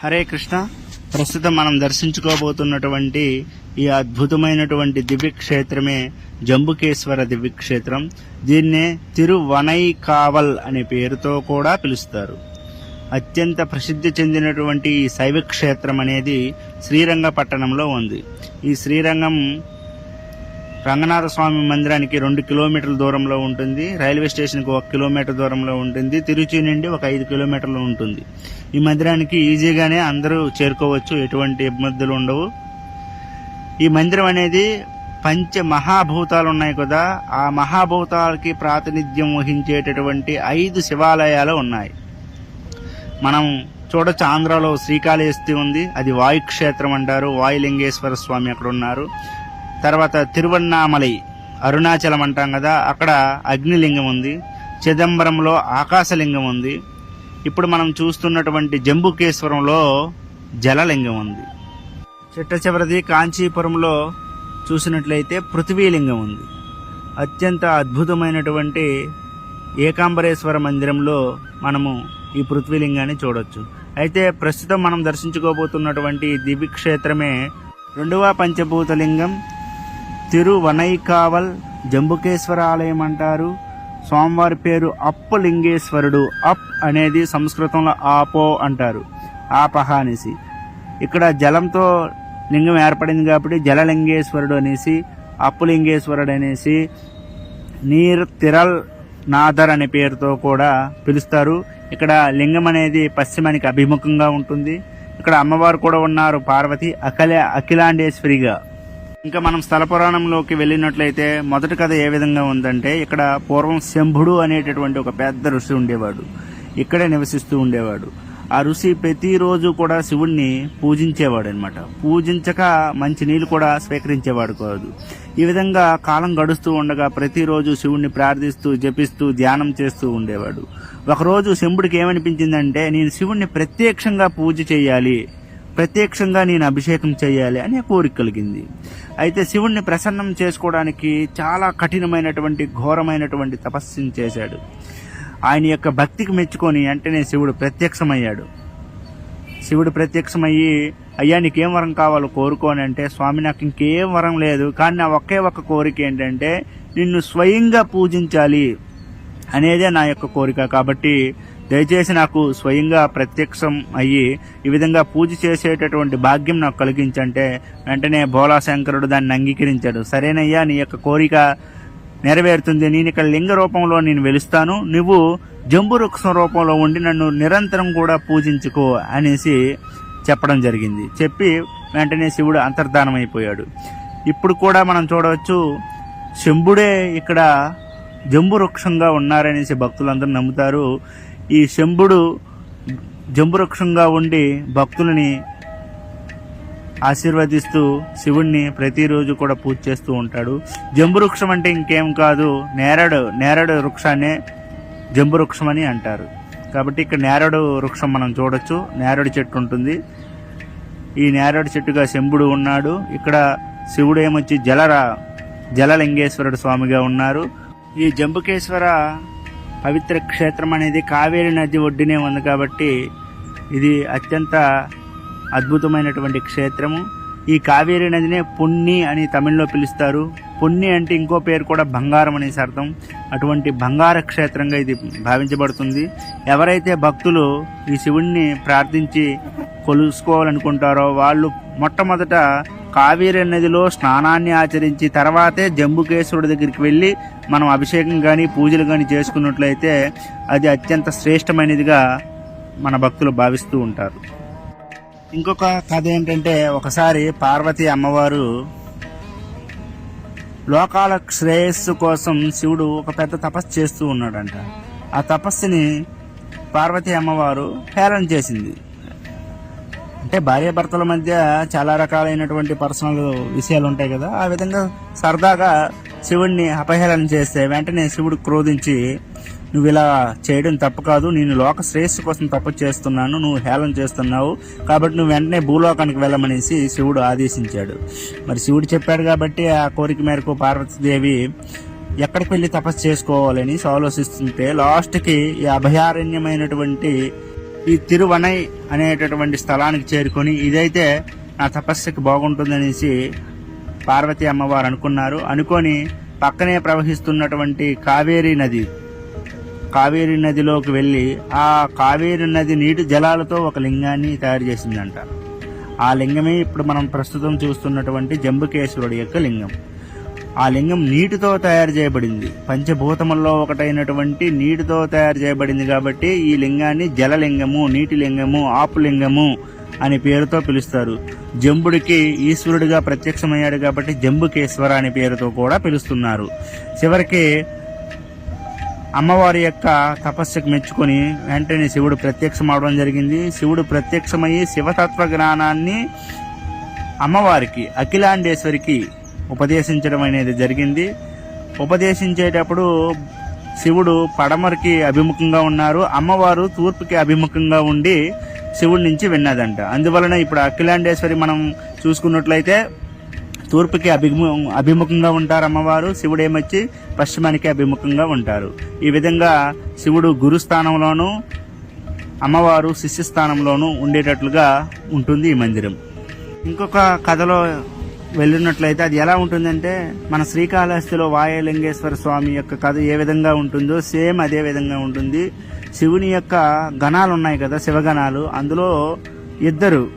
హరే కృష్ణ. ప్రస్తుతం మనం దర్శించుకోబోతున్నటువంటి ఈ అద్భుతమైనటువంటి దివ్యక్షేత్రమే జంబుకేశ్వర దివ్యక్షేత్రం. దీన్నే తిరువనైకావల్ అనే పేరుతో కూడా పిలుస్తారు. అత్యంత ప్రసిద్ధి చెందినటువంటి ఈ శైవక్షేత్రం అనేది శ్రీరంగపట్టణంలో ఉంది. ఈ శ్రీరంగం రంగనాథ స్వామి మందిరానికి రెండు కిలోమీటర్ల దూరంలో ఉంటుంది. రైల్వే స్టేషన్కి ఒక కిలోమీటర్ దూరంలో ఉంటుంది. తిరుచి నుండి ఒక ఐదు కిలోమీటర్లు ఉంటుంది. ఈ మందిరానికి ఈజీగానే అందరూ చేరుకోవచ్చు. ఎటువంటి ఇబ్బందులు ఉండవు. ఈ మందిరం అనేది పంచ మహాభూతాలు ఉన్నాయి కదా. ఆ మహాభూతాలకి ప్రాతినిధ్యం వహించేటటువంటి ఐదు శివాలయాలు ఉన్నాయి. మనం చూడొచ్చు ఆంధ్రాలో శ్రీకాళహస్తి ఉంది. అది వాయుక్షేత్రం అంటారు. వాయులింగేశ్వర స్వామి అక్కడ ఉన్నారు తర్వాత తిరువన్నామలై అరుణాచలం అంటాం కదా అక్కడ అగ్నిలింగం ఉంది చిదంబరంలో ఆకాశలింగం ఉంది. ఇప్పుడు మనం చూస్తున్నటువంటి జంబుకేశ్వరంలో జలలింగం ఉంది. చిట్ట చివరిది కాంచీపురంలో చూసినట్లయితే పృథ్వీలింగం ఉంది. అత్యంత అద్భుతమైనటువంటి ఏకాంబరేశ్వర మందిరంలో మనము ఈ పృథ్వీలింగాన్ని చూడొచ్చు. అయితే ప్రస్తుతం మనం దర్శించుకోబోతున్నటువంటి దివ్యక్షేత్రమే రెండవ పంచభూతలింగం. తిరువనైకావల్ జంబుకేశ్వర ఆలయం అంటారు స్వామివారి పేరు అప్పు లింగేశ్వరుడు అప్ అనేది సంస్కృతంలో ఆపో అంటారు. ఆపహ అనేసి ఇక్కడ జలంతో లింగం ఏర్పడింది కాబట్టి జలలింగేశ్వరుడు అనేసి అప్పులింగేశ్వరుడు అనేసి నీర్ తిరల్ నాథర్ అనే పేరుతో కూడా పిలుస్తారు. ఇక్కడ లింగం అనేది పశ్చిమానికి అభిముఖంగా ఉంటుంది. ఇక్కడ అమ్మవారు కూడా ఉన్నారు. పార్వతి అఖిల అఖిలాండేశ్వరిగా. ఇంకా మనం స్థల పురాణంలోకి వెళ్ళినట్లయితే మొదటి కథ ఏ విధంగా ఉందంటే ఇక్కడ పూర్వం శంభుడు అనేటటువంటి ఒక పెద్ద ఋషి ఉండేవాడు. ఇక్కడే నివసిస్తూ ఉండేవాడు. ఆ ఋషి ప్రతిరోజు కూడా శివుణ్ణి పూజించేవాడు అనమాట పూజించక మంచి నీళ్ళు కూడా స్వీకరించేవాడు కాదు. ఈ విధంగా కాలం గడుస్తూ ఉండగా ప్రతిరోజు శివుణ్ణి ప్రార్థిస్తూ జపిస్తూ ధ్యానం చేస్తూ ఉండేవాడు. ఒకరోజు శంభుడికి ఏమనిపించిందంటే నేను శివుణ్ణి ప్రత్యక్షంగా పూజ చేయాలి. ప్రత్యక్షంగా నేను అభిషేకం చేయాలి అనే కోరిక కలిగింది. అయితే శివుణ్ణి ప్రసన్నం చేసుకోవడానికి చాలా కఠినమైనటువంటి ఘోరమైనటువంటి తపస్సుని చేశాడు. ఆయన యొక్క భక్తికి మెచ్చుకొని వెంటనే శివుడు ప్రత్యక్షమయ్యాడు. శివుడు ప్రత్యక్షమయ్యి అయ్యా నీకేం వరం కావాలో కోరుకోని అంటే స్వామి నాకు ఇంకేం వరం లేదు. కానీ నా ఒకే ఒక్క కోరిక ఏంటంటే నిన్ను స్వయంగా పూజించాలి అనేదే నా యొక్క కోరిక. కాబట్టి దయచేసి నాకు స్వయంగా ప్రత్యక్షం అయ్యి ఈ విధంగా పూజ చేసేటటువంటి భాగ్యం నాకు కలిగించంటే వెంటనే భోలాశంకరుడు దాన్ని అంగీకరించాడు. సరేనయ్యా నీ యొక్క కోరిక నెరవేరుతుంది. నేను ఇక్కడ లింగ రూపంలో నేను వెలుస్తాను. నువ్వు జంబు వృక్షం రూపంలో ఉండి నన్ను నిరంతరం కూడా పూజించుకో అనేసి చెప్పడం జరిగింది. చెప్పి వెంటనే శివుడు అంతర్ధానం అయిపోయాడు ఇప్పుడు కూడా మనం చూడవచ్చు శంభుడే ఇక్కడ జంబు వృక్షంగా ఉన్నారనేసి భక్తులందరూ నమ్ముతారు. ఈ శంభుడు జంబు వృక్షంగా ఉండి భక్తులని ఆశీర్వదిస్తూ శివుణ్ణి ప్రతిరోజు కూడా పూజ చేస్తూ ఉంటాడు. జంబు వృక్షం అంటే ఇంకేం కాదు నేరడు నేరడు వృక్షాన్నే జంబు వృక్షం అని అంటారు. కాబట్టి ఇక్కడ నేరడు వృక్షం మనం చూడొచ్చు. నేరడు చెట్టు ఉంటుంది. ఈ నేరడు చెట్టుగా శంభుడు ఉన్నాడు. ఇక్కడ శివుడు ఏమొచ్చి జలరా జలలింగేశ్వరుడు స్వామిగా ఉన్నారు. ఈ జంబుకేశ్వర పవిత్ర క్షేత్రం అనేది కావేరి నది ఒడ్డునే ఉంది కాబట్టి ఇది అత్యంత అద్భుతమైనటువంటి క్షేత్రము. ఈ కావేరి నదినే పొన్ని అని తమిళ్ళో పిలుస్తారు. పొన్ని అంటే ఇంకో పేరు కూడా బంగారం అనేసి అర్థం. అటువంటి బంగార క్షేత్రంగా ఇది భావించబడుతుంది. ఎవరైతే భక్తులు ఈ శివుణ్ణి ప్రార్థించి కొలుసుకోవాలనుకుంటారో వాళ్ళు మొట్టమొదట కావేరీ నదిలో స్నానాన్ని ఆచరించి తర్వాతే జంబుకేశ్వరుడి దగ్గరికి వెళ్ళి మనం అభిషేకం కానీ పూజలు కానీ చేసుకున్నట్లయితే అది అత్యంత శ్రేష్టమైనదిగా మన భక్తులు భావిస్తూ ఉంటారు. ఇంకొక కథ ఏంటంటే ఒకసారి పార్వతి అమ్మవారు లోకాల శ్రేయస్సు కోసం శివుడు ఒక పెద్ద తపస్సు చేస్తూ ఉన్నాడంట. ఆ తపస్సుని పార్వతి అమ్మవారు హేళన చేసింది. అంటే భార్యాభర్తల మధ్య చాలా రకాలైనటువంటి పర్సనల్ విషయాలు ఉంటాయి కదా. ఆ విధంగా సరదాగా శివుడిని అపహేళన చేస్తే వెంటనే శివుడు క్రోధించి నువ్వు ఇలా చేయడం తప్పు కాదు. నేను లోక శ్రేయస్సు కోసం తప్పు చేస్తున్నాను. నువ్వు హేళన చేస్తున్నావు. కాబట్టి నువ్వు వెంటనే భూలోకానికి వెళ్ళమనేసి శివుడు ఆదేశించాడు. మరి శివుడు చెప్పాడు కాబట్టి ఆ కోరిక మేరకు పార్వతీదేవి ఎక్కడికి వెళ్ళి తపస్సు చేసుకోవాలని ఆలోచిస్తుంటే లాస్ట్కి ఈ అభయారణ్యమైనటువంటి ఈ తిరువనై అనేటటువంటి స్థలానికి చేరుకొని ఇదైతే నా తపస్సుకి బాగుంటుందనేసి పార్వతి అమ్మవారు అనుకున్నారు. అనుకొని పక్కనే ప్రవహిస్తున్నటువంటి కావేరీ నది కావేరీ నదిలోకి వెళ్ళి ఆ కావేరీ నది నీటి జలాలతో ఒక లింగాన్ని తయారు చేసిందంట. ఆ లింగమే ఇప్పుడు మనం ప్రస్తుతం చూస్తున్నటువంటి జంబుకేశ్వరుడు యొక్క లింగం. ఆ లింగం నీటితో తయారు చేయబడింది. పంచభూతముల్లో ఒకటైనటువంటి నీటితో తయారు చేయబడింది కాబట్టి ఈ లింగాన్ని జలలింగము నీటి లింగము ఆపులింగము అనే పేరుతో పిలుస్తారు. జంబుడికి ఈశ్వరుడిగా ప్రత్యక్షమయ్యాడు కాబట్టి జంబుకేశ్వర అనే పేరుతో కూడా పిలుస్తున్నారు. చివరికి అమ్మవారి యొక్క తపస్సుకు మెచ్చుకొని వెంటనే శివుడు ప్రత్యక్షమవడం జరిగింది. శివుడు ప్రత్యక్షమయ్యి శివతత్వ జ్ఞానాన్ని అమ్మవారికి అఖిలాండేశ్వరికి ఉపదేశించడం అనేది జరిగింది. ఉపదేశించేటప్పుడు శివుడు పడమరికి అభిముఖంగా ఉన్నారు. అమ్మవారు తూర్పుకి అభిముఖంగా ఉండి శివుడి నుంచి విన్నదంట. అందువలన ఇప్పుడు అఖిలాండేశ్వరి మనం చూసుకున్నట్లయితే తూర్పుకి అభిము అభిముఖంగా ఉంటారు అమ్మవారు. శివుడు ఏమొచ్చి పశ్చిమానికి అభిముఖంగా ఉంటారు. ఈ విధంగా శివుడు గురుస్థానంలోను అమ్మవారు శిష్య స్థానంలోనూ ఉండేటట్లుగా ఉంటుంది ఈ మందిరం. ఇంకొక కథలో వెళ్ళినట్లయితే అది ఎలా ఉంటుందంటే మన శ్రీకాళహస్తిలో వాయలింగేశ్వర స్వామి యొక్క కథ ఏ విధంగా ఉంటుందో సేమ్ అదే విధంగా ఉంటుంది. శివుని యొక్క గణాలు ఉన్నాయి కదా శివగణాలు. అందులో ఇద్దరు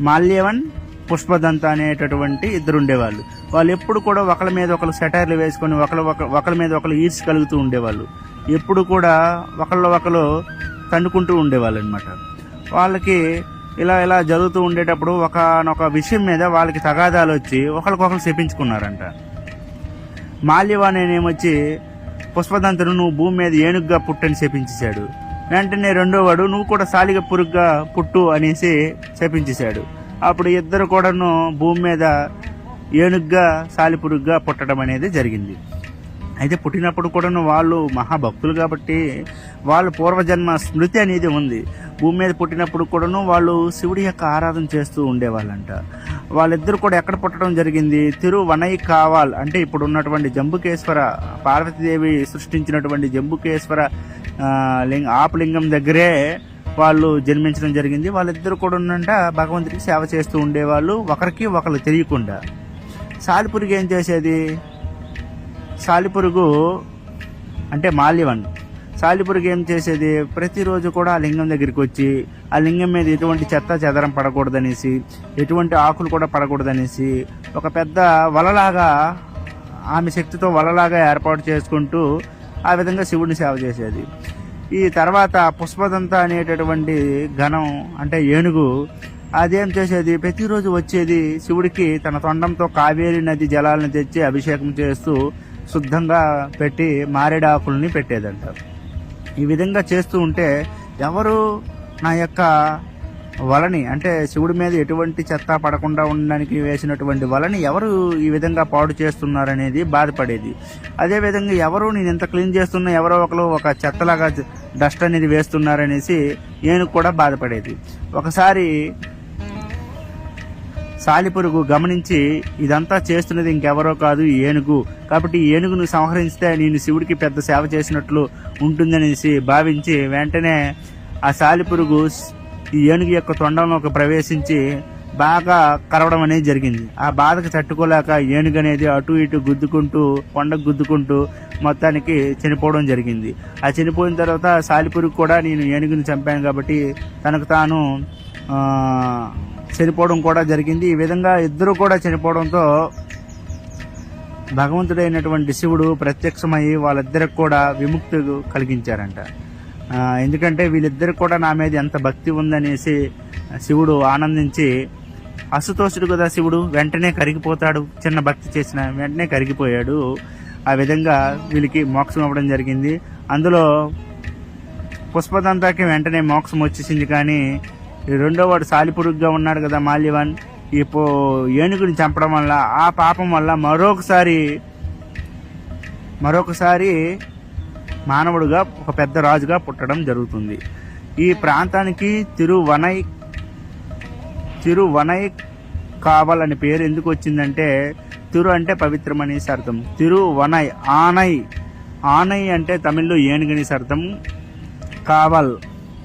మాల్యవన్ పుష్పదంత అనేటటువంటి ఇద్దరు ఉండేవాళ్ళు. వాళ్ళు ఎప్పుడు కూడా ఒకరి మీద ఒకరు సెటైర్లు వేసుకొని ఒకరు ఒకరి మీద ఒకరు ఈర్చి కలుగుతూ ఉండేవాళ్ళు. ఎప్పుడు కూడా ఒకళ్ళు ఒకరు తండుకుంటూ ఉండేవాళ్ళు అనమాట వాళ్ళకి ఇలా ఇలా జరుగుతూ ఉండేటప్పుడు ఒకనొక విషయం మీద వాళ్ళకి తగాదాలు వచ్చి ఒకరికొకరు చెప్పించుకున్నారంట మాల్యవానేమొచ్చి పుష్పదంతుడు నువ్వు భూమి మీద ఏనుగ్గా పుట్టని చెప్పించేశాడు వెంటనే రెండోవాడు నువ్వు కూడా సాలిగ పురుగ్గా పుట్టు అనేసి చెప్పించేశాడు అప్పుడు ఇద్దరు కూడాను భూమి మీద ఏనుగ్గా సాలిపురుగ్గా పుట్టడం అనేది జరిగింది. అయితే పుట్టినప్పుడు కూడాను వాళ్ళు మహాభక్తులు కాబట్టి వాళ్ళు పూర్వజన్మ స్మృతి అనేది ఉంది. భూమి మీద పుట్టినప్పుడు కూడాను వాళ్ళు శివుడి యొక్క ఆరాధన చేస్తూ ఉండేవాళ్ళంట. వాళ్ళిద్దరు కూడా ఎక్కడ పుట్టడం జరిగింది? తిరు వనై కావాల్ అంటే ఇప్పుడు ఉన్నటువంటి జంబుకేశ్వర పార్వతీదేవి సృష్టించినటువంటి జంబుకేశ్వర లింగ ఆపలింగం దగ్గరే వాళ్ళు జన్మించడం జరిగింది. వాళ్ళిద్దరు కూడా ఉన్నంట భగవంతుడికి సేవ చేస్తూ ఉండేవాళ్ళు. ఒకరికి ఒకరు తెలియకుండా. సాలిపురుగు ఏం చేసేది? సాలిపురుగు అంటే మాల్యవన్. సాలిపురికి ఏం చేసేది? ప్రతిరోజు కూడా ఆ లింగం దగ్గరికి వచ్చి ఆ లింగం మీద ఎటువంటి చెత్త చెదరం పడకూడదనేసి ఎటువంటి ఆకులు కూడా పడకూడదనేసి ఒక పెద్ద వలలాగా ఆమె శక్తితో వలలాగా ఏర్పాటు చేసుకుంటూ ఆ విధంగా శివుడిని సేవ చేసేది. ఈ తర్వాత పుష్పదంత అనేటటువంటి ఘనం అంటే ఏనుగు అదేం చేసేది? ప్రతిరోజు వచ్చేది శివుడికి తన తొండంతో కావేరి నది జలాలను తెచ్చి అభిషేకం చేస్తూ శుద్ధంగా పెట్టి మారేడాకుల్ని పెట్టేదంటారు ఈ విధంగా చేస్తూ ఉంటే ఎవరు నా యొక్క వలని అంటే శివుడి మీద ఎటువంటి చెత్త పడకుండా ఉండడానికి వేసినటువంటి వలని ఎవరు ఈ విధంగా పాడు చేస్తున్నారనేది బాధపడేది. అదే విధంగా ఎవరు నేను ఎంత క్లీన్ చేస్తున్నా ఎవరో ఒకరు ఒక చెత్తలాగా డస్ట్ అనేది వేస్తున్నారనేసి నేను కూడా బాధపడేది. ఒకసారి సాలిపురుగు గమనించి ఇదంతా చేస్తున్నది ఇంకెవరో కాదు ఏనుగు. కాబట్టి ఏనుగును సంహరిస్తే నేను శివుడికి పెద్ద సేవ చేసినట్లు ఉంటుందనేసి భావించి వెంటనే ఆ సాలిపురుగు ఈ ఏనుగు యొక్క తొండంలోకి ప్రవేశించి బాగా కరవడం అనేది జరిగింది. ఆ బాధకు తట్టుకోలేక ఏనుగు అనేది అటు ఇటు గుద్దుకుంటూ కొండకు గుద్దుకుంటూ మొత్తానికి చనిపోవడం జరిగింది. ఆ చనిపోయిన తర్వాత సాలిపురుగు కూడా నేను ఏనుగుని చంపాను కాబట్టి తనకు తాను చనిపోవడం కూడా జరిగింది. ఈ విధంగా ఇద్దరు కూడా చనిపోవడంతో భగవంతుడైనటువంటి శివుడు ప్రత్యక్షమై వాళ్ళిద్దరికి కూడా విముక్తి కలిగించారంట. ఎందుకంటే వీళ్ళిద్దరికి కూడా నా మీద ఎంత భక్తి ఉందనేసి శివుడు ఆనందించి అసుతోషుడు కదా శివుడు వెంటనే కరిగిపోతాడు చిన్న భక్తి చేసిన వెంటనే కరిగిపోయాడు. ఆ విధంగా వీళ్ళకి మోక్షం అవ్వడం జరిగింది. అందులో పుష్పదంతాకి వెంటనే మోక్షం వచ్చేసింది కానీ రెండో వాడు సాలిపురుగ్గా ఉన్నాడు కదా మాల్యవన్. ఇప్పుడు ఏనుగుని చంపడం వల్ల ఆ పాపం వల్ల మరొకసారి మరొకసారి మానవుడుగా ఒక పెద్ద రాజుగా పుట్టడం జరుగుతుంది. ఈ ప్రాంతానికి తిరువనై తిరువనై కావల్ అనే పేరు ఎందుకు వచ్చిందంటే తిరు అంటే పవిత్రమని అర్థం. తిరువనై ఆనై. ఆనై అంటే తమిళ్ళో ఏనుగనేసి అర్థం. కావల్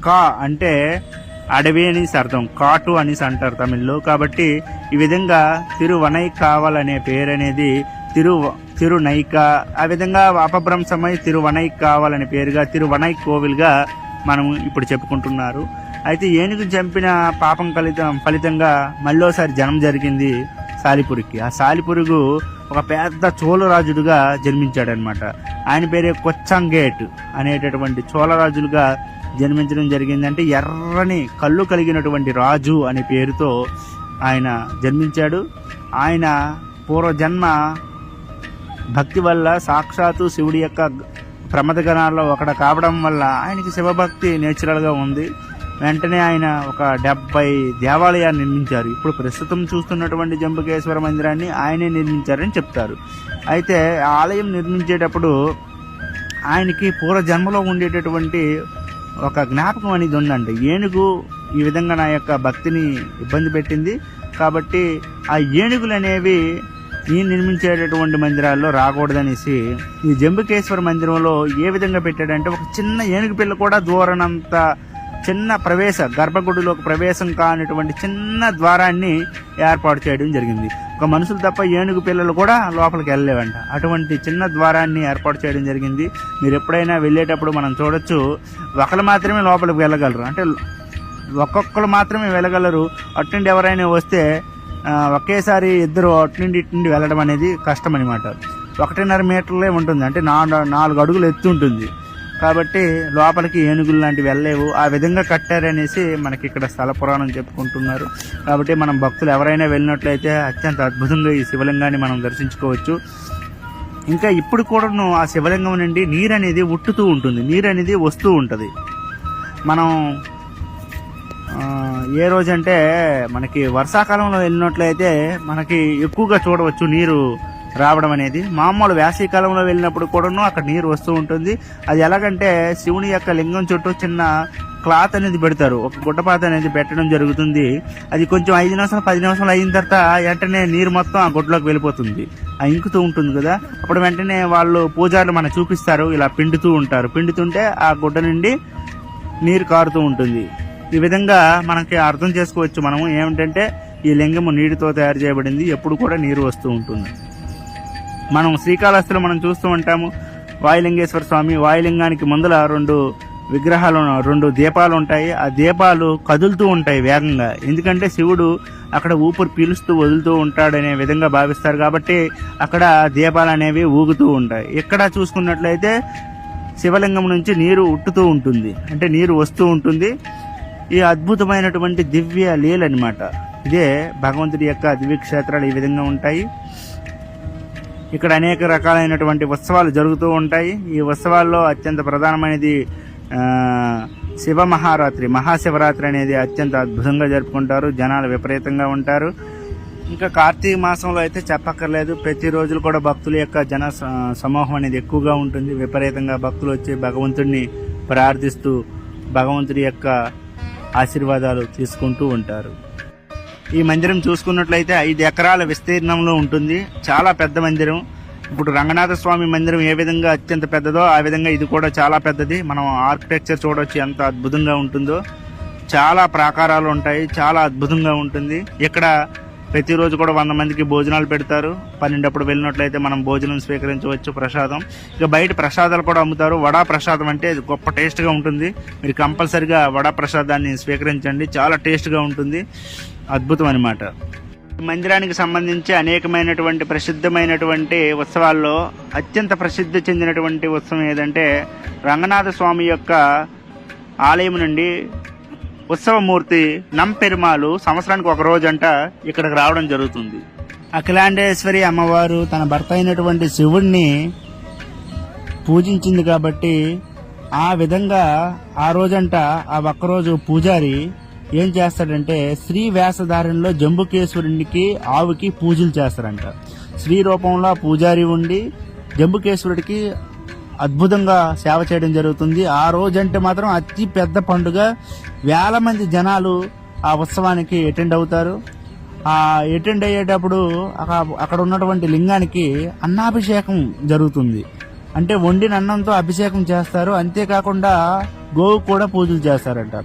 కా అంటే అడవి అనేసి అర్థం కాటు అనేసి అంటారు తమిళ్ళో. కాబట్టి ఈ విధంగా తిరువనై కావాలనే పేరు అనేది తిరు తిరునైక ఆ విధంగా అపభ్రంశమై తిరువనై కావాలనే పేరుగా తిరువనై కోవిల్గా మనం ఇప్పుడు చెప్పుకుంటున్నారు. అయితే ఏనుగు చంపిన పాపం ఫలితం ఫలితంగా మళ్ళోసారి జన్మ జరిగింది సాలిపురికి. ఆ సాలిపురుగు ఒక పెద్ద చోళరాజుడుగా జన్మించాడనమాట. ఆయన పేరే కొచ్చంగేట్ అనేటటువంటి చోళరాజులుగా జన్మించడం జరిగిందంటే ఎర్రని కళ్ళు కలిగినటువంటి రాజు అనే పేరుతో ఆయన జన్మించాడు. ఆయన పూర్వజన్మ భక్తి వల్ల సాక్షాత్తు శివుడి యొక్క ప్రమద గణాల్లో ఒకటి కావడం వల్ల ఆయనకి శివభక్తి నేచురల్గా ఉంది. వెంటనే ఆయన ఒక డెబ్బై దేవాలయాన్ని నిర్మించారు. ఇప్పుడు ప్రస్తుతం చూస్తున్నటువంటి జంబుకేశ్వర మందిరాన్ని ఆయనే నిర్మించారని చెప్తారు. అయితే ఆలయం నిర్మించేటప్పుడు ఆయనకి పూర్వజన్మలో ఉండేటటువంటి ఒక జ్ఞాపకం అనేది ఉందండి. ఏనుగు ఈ విధంగా నా యొక్క భక్తిని ఇబ్బంది పెట్టింది. కాబట్టి ఆ ఏనుగులు అనేవి ఈ నిర్మించేటటువంటి మందిరాల్లో రాకూడదనేసి ఈ జంబుకేశ్వర మందిరంలో ఏ విధంగా పెట్టాడంటే ఒక చిన్న ఏనుగు పిల్ల కూడా దూరనంత చిన్న ప్రవేశ గర్భగుడిలోకి ప్రవేశం కానిటువంటి చిన్న ద్వారాన్ని ఏర్పాటు చేయడం జరిగింది. ఒక మనుషులు తప్ప ఏనుగు పిల్లలు కూడా లోపలికి వెళ్ళలేవంట. అటువంటి చిన్న ద్వారాన్ని ఏర్పాటు చేయడం జరిగింది. మీరు ఎప్పుడైనా వెళ్ళేటప్పుడు మనం చూడొచ్చు ఒకరు మాత్రమే లోపలికి వెళ్ళగలరు. అంటే ఒక్కొక్కరు మాత్రమే వెళ్ళగలరు. అటుండి ఎవరైనా వస్తే ఒకేసారి ఇద్దరు అటు ఇటుండి వెళ్ళడం అనేది కష్టం అనమాట ఒకటిన్నర మీటర్లే ఉంటుంది. అంటే నాలుగు నాలుగు అడుగులు ఎత్తు ఉంటుంది. కాబట్టి లోపలికి ఏనుగులు లాంటివి వెళ్ళలేవు. ఆ విధంగా కట్టారనేసి మనకి ఇక్కడ స్థల పురాణం చెప్పుకుంటున్నారు. కాబట్టి మనం భక్తులు ఎవరైనా వెళ్ళినట్లయితే అత్యంత అద్భుతంగా ఈ శివలింగాన్ని మనం దర్శించుకోవచ్చు. ఇంకా ఇప్పుడు కూడాను ఆ శివలింగం నుండి నీరు అనేది ఉట్టుతూ ఉంటుంది. నీరు అనేది వస్తూ ఉంటుంది. మనం ఏ రోజంటే మనకి వర్షాకాలంలో వెళ్ళినట్లయితే మనకి ఎక్కువగా చూడవచ్చు నీరు రావడం అనేది. మామూలు వేసవికాలంలో వెళ్ళినప్పుడు కూడాను అక్కడ నీరు వస్తూ ఉంటుంది. అది ఎలాగంటే శివుని యొక్క లింగం చుట్టూ చిన్న క్లాత్ అనేది పెడతారు. ఒక గుడ్డపాత అనేది పెట్టడం జరుగుతుంది. అది కొంచెం ఐదు నిమిషాలు పది నిమిషాలు అయిన తర్వాత వెంటనే నీరు మొత్తం ఆ గుడ్డలోకి వెళ్ళిపోతుంది. ఆ ఇంకుతూ ఉంటుంది కదా. అప్పుడు వెంటనే వాళ్ళు పూజారులు మనకు చూపిస్తారు. ఇలా పిండుతూ ఉంటారు. పిండుతుంటే ఆ గుడ్డ నుండి నీరు కారుతూ ఉంటుంది. ఈ విధంగా మనకి అర్థం చేసుకోవచ్చు మనము. ఏమిటంటే ఈ లింగము నీటితో తయారు చేయబడింది. ఎప్పుడు కూడా నీరు వస్తూ ఉంటుంది. మనం శ్రీకాళహస్తిలో మనం చూస్తూ ఉంటాము. వాయులింగేశ్వర స్వామి వాయులింగానికి ముందల రెండు విగ్రహాలు రెండు దీపాలు ఉంటాయి. ఆ దీపాలు కదులుతూ ఉంటాయి వేగంగా. ఎందుకంటే శివుడు అక్కడ ఊపిరి పీలుస్తూ వదులుతూ ఉంటాడనే విధంగా భావిస్తారు కాబట్టి అక్కడ దీపాలు అనేవి ఊగుతూ ఉంటాయి. ఇక్కడ చూసుకున్నట్లయితే శివలింగం నుంచి నీరు ఉట్టుతూ ఉంటుంది. అంటే నీరు వస్తూ ఉంటుంది. ఈ అద్భుతమైనటువంటి దివ్య లీలనమాట. ఇదే భగవంతుడి యొక్క దివ్య క్షేత్రాలు ఈ విధంగా ఉంటాయి. ఇక్కడ అనేక రకాలైనటువంటి ఉత్సవాలు జరుగుతూ ఉంటాయి. ఈ ఉత్సవాల్లో అత్యంత ప్రధానమైనది శివ మహారాత్రి మహాశివరాత్రి అనేది అత్యంత అద్భుతంగా జరుపుకుంటారు. జనాలు విపరీతంగా ఉంటారు. ఇంకా కార్తీక మాసంలో అయితే చెప్పక్కర్లేదు. ప్రతి రోజులు కూడా భక్తుల యొక్క జన సమూహం అనేది ఎక్కువగా ఉంటుంది. విపరీతంగా భక్తులు వచ్చి భగవంతుడిని ప్రార్థిస్తూ భగవంతుడి యొక్క ఆశీర్వాదాలు తీసుకుంటూ ఉంటారు. ఈ మందిరం చూసుకున్నట్లయితే ఐదు ఎకరాల విస్తీర్ణంలో ఉంటుంది. చాలా పెద్ద మందిరం. ఇప్పుడు రంగనాథ స్వామి మందిరం ఏ విధంగా అత్యంత పెద్దదో ఆ విధంగా ఇది కూడా చాలా పెద్దది. మనం ఆర్కిటెక్చర్ చూడవచ్చు ఎంత అద్భుతంగా ఉంటుందో. చాలా ప్రాకారాలు ఉంటాయి. చాలా అద్భుతంగా ఉంటుంది. ఇక్కడ ప్రతిరోజు కూడా వంద మందికి భోజనాలు పెడతారు. పన్నెండప్పుడు వెళ్ళినట్లయితే మనం భోజనం స్వీకరించవచ్చు ప్రసాదం. ఇక బయట ప్రసాదాలు కూడా అమ్ముతారు. వడా ప్రసాదం అంటే అది గొప్ప టేస్ట్గా ఉంటుంది. మీరు కంపల్సరిగా వడా ప్రసాదాన్ని స్వీకరించండి. చాలా టేస్ట్గా ఉంటుంది. అద్భుతం అనమాట మందిరానికి సంబంధించి అనేకమైనటువంటి ప్రసిద్ధమైనటువంటి ఉత్సవాల్లో అత్యంత ప్రసిద్ధి చెందినటువంటి ఉత్సవం ఏదంటే రంగనాథ స్వామి యొక్క ఆలయం నుండి ఉత్సవమూర్తి నంపెరుమాలు సంవత్సరానికి ఒక రోజంట ఇక్కడికి రావడం జరుగుతుంది. అఖిలాండేశ్వరి అమ్మవారు తన భర్త అయినటువంటి శివుణ్ణి పూజించింది కాబట్టి ఆ విధంగా ఆ రోజంట ఆ ఒక్కరోజు పూజారి ఏం చేస్తాడంటే శ్రీ వేషధారణలో జంబుకేశ్వరునికి ఆవుకి పూజలు చేస్తారంట. శ్రీ రూపంలో పూజారి ఉండి జంబుకేశ్వరుడికి అద్భుతంగా సేవ చేయడం జరుగుతుంది. ఆ రోజంటే మాత్రం అతి పెద్ద పండుగ. వేల మంది జనాలు ఆ ఉత్సవానికి అటెండ్ అవుతారు. ఆ అటెండ్ అయ్యేటప్పుడు అక్కడ ఉన్నటువంటి లింగానికి అన్నాభిషేకం జరుగుతుంది. అంటే వండిన అన్నంతో అభిషేకం చేస్తారు. అంతేకాకుండా గోవు కూడా పూజలు చేస్తారంట.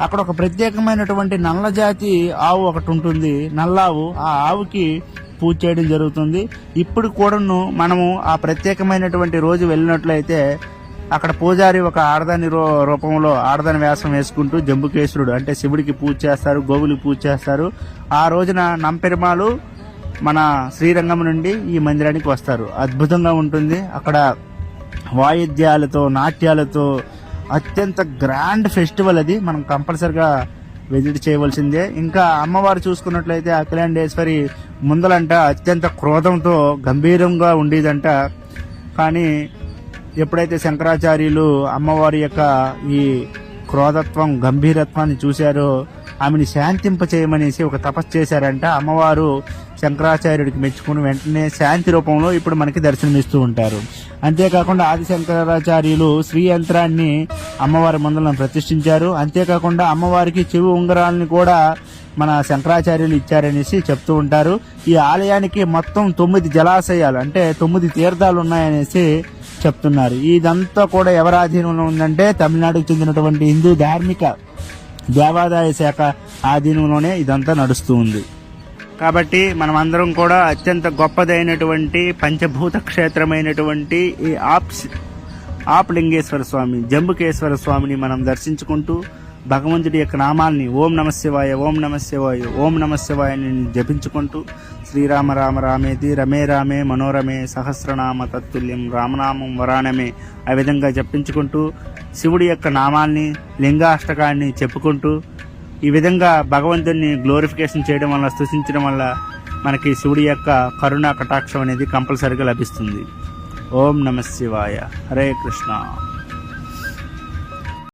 అక్కడ ఒక ప్రత్యేకమైనటువంటి నల్ల జాతి ఆవు ఒకటి ఉంటుంది. నల్లావు ఆ ఆవుకి పూజ చేయడం జరుగుతుంది. ఇప్పుడు కూడాను మనము ఆ ప్రత్యేకమైనటువంటి రోజు వెళ్ళినట్లయితే అక్కడ పూజారి ఒక ఆడదాని రూ రూపంలో ఆడదాని వేషం వేసుకుంటూ జంబుకేశ్వరుడు అంటే శివుడికి పూజ చేస్తారు గోవులకి పూజ చేస్తారు. ఆ రోజున నంపెరుమాలు మన శ్రీరంగం నుండి ఈ మందిరానికి వస్తారు. అద్భుతంగా ఉంటుంది. అక్కడ వాయిద్యాలతో నాట్యాలతో అత్యంత గ్రాండ్ ఫెస్టివల్ అది. మనం కంపల్సరిగా విజిట్ చేయవలసిందే. ఇంకా అమ్మవారు చూసుకున్నట్లయితే అఖిలాండేశ్వరి ముందలంట అత్యంత క్రోధంతో గంభీరంగా ఉండేదంట. కానీ ఎప్పుడైతే శంకరాచార్యులు అమ్మవారి యొక్క ఈ క్రోధత్వం గంభీరత్వాన్ని చూశారో ఆమెని శాంతింప చేయమనేసి ఒక తపస్సు చేశారంట. అమ్మవారు శంకరాచార్యుడికి మెచ్చుకుని వెంటనే శాంతి రూపంలో ఇప్పుడు మనకి దర్శనమిస్తూ ఉంటారు. అంతేకాకుండా ఆది శంకరాచార్యులు శ్రీ యంత్రాన్ని అమ్మవారి మందులను ప్రతిష్ఠించారు. అంతేకాకుండా అమ్మవారికి చెవి ఉంగరాలని కూడా మన శంకరాచార్యులు ఇచ్చారనేసి చెప్తూ ఉంటారు. ఈ ఆలయానికి మొత్తం తొమ్మిది జలాశయాలు అంటే తొమ్మిది తీర్థాలు ఉన్నాయనేసి చెప్తున్నారు. ఇదంతా కూడా ఎవరి ఆధీనంలో ఉందంటే తమిళనాడుకు చెందినటువంటి హిందూ ధార్మిక దేవాదాయ శాఖ ఆధీనంలోనే ఇదంతా నడుస్తూ ఉంది. కాబట్టి మనమందరం కూడా అత్యంత గొప్పదైనటువంటి పంచభూత క్షేత్రమైనటువంటి ఈ ఆప్స్ ఆప్లింగేశ్వర స్వామి జంబుకేశ్వర స్వామిని మనం దర్శించుకుంటూ భగవంతుడి యొక్క నామాల్ని ఓం నమ శివాయ ఓం నమ శివాయ ఓం నమ అని జపించుకుంటూ శ్రీరామ రామ రామేతి రమే రామే మనోరమే సహస్రనామ తత్తుల్యం రామనామం వరాణమే ఆ విధంగా జపించుకుంటూ శివుడి యొక్క నామాల్ని లింగాష్టకాన్ని చెప్పుకుంటూ ఈ విధంగా భగవంతుడిని గ్లోరిఫికేషన్ చేయడం వల్ల స్తుతించడం వల్ల మనకి శివుడి యొక్క కరుణా కటాక్షం అనేది కంపల్సరిగా లభిస్తుంది. ఓం నమ శివాయ. హరే కృష్ణ.